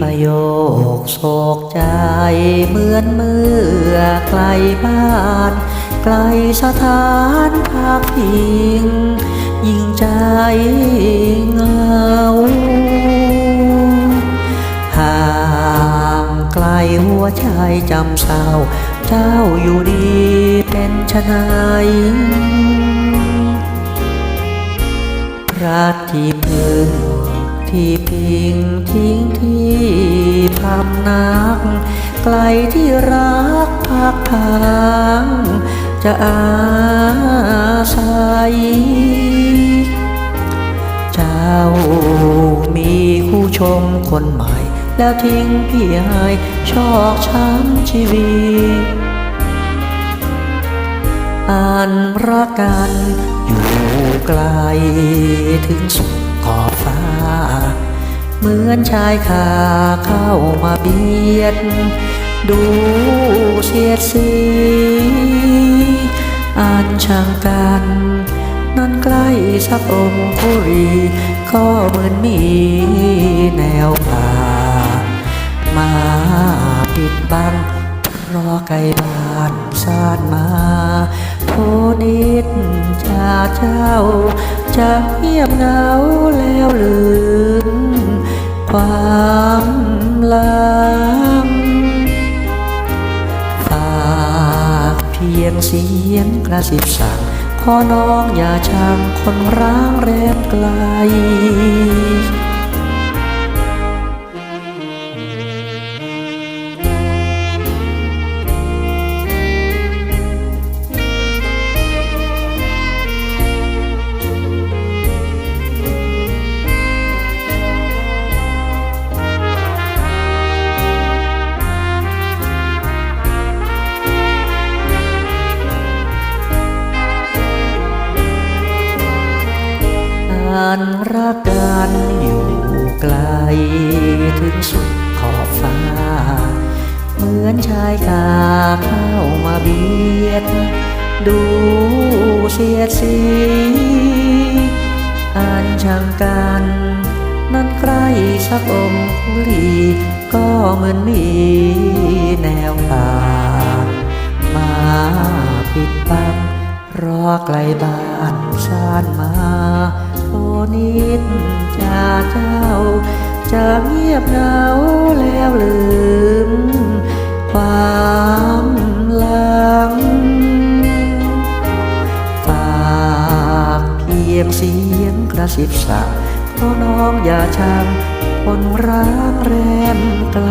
ประโยคโศกใจเหมือนเมื่อไกลบ้าน ไกลสถานพักพิง ยิ่งใจเหงาห่างไกลหัวใจจำเศร้า เจ้าอยู่ดีเป็นชะไหนพระที่พึ่ง ที่พิงทิ้งที่พำนัก ไกลที่รักพักพางจะอาศัย เจ้ามีคู่ชมคนใหม่ แล้วทิ้งพี่ให้ชอกช้ำชีวิตอ่านรักกันอยู่ไกลถึงสุด เหมือนชายคาเข้ามาเบียด ดูเสียดสีอ่านช่างกัน นั้นใกล้สักองคุรี ก็เหมือนมีแนวป่า มาปิดบังรอไกลบ้านสานมา โพนิดจาเจ้าจะเงียบเหงาแล้วลื พียงเสียงกระสิบสั่งขอน้องอย่าช่างคนร้างแรงเการรักกันอยู่ไกล ถึงสุดขอบฟ้า เหมือนชายคาเข้ามาเบียด ดูเสียดสีอ่านช่างกันนั้นใกลสักองคุลีก็เหมือนมีแนวป่ามาปิดบังรอไกลบ้านสานมา นิดจาเจ้า จะเงียบเหงาแล้วลืม ความหลังฝากเพียงเสียงกระสิบสั่งขอน้องอย่าชังคนร้างแรมไกล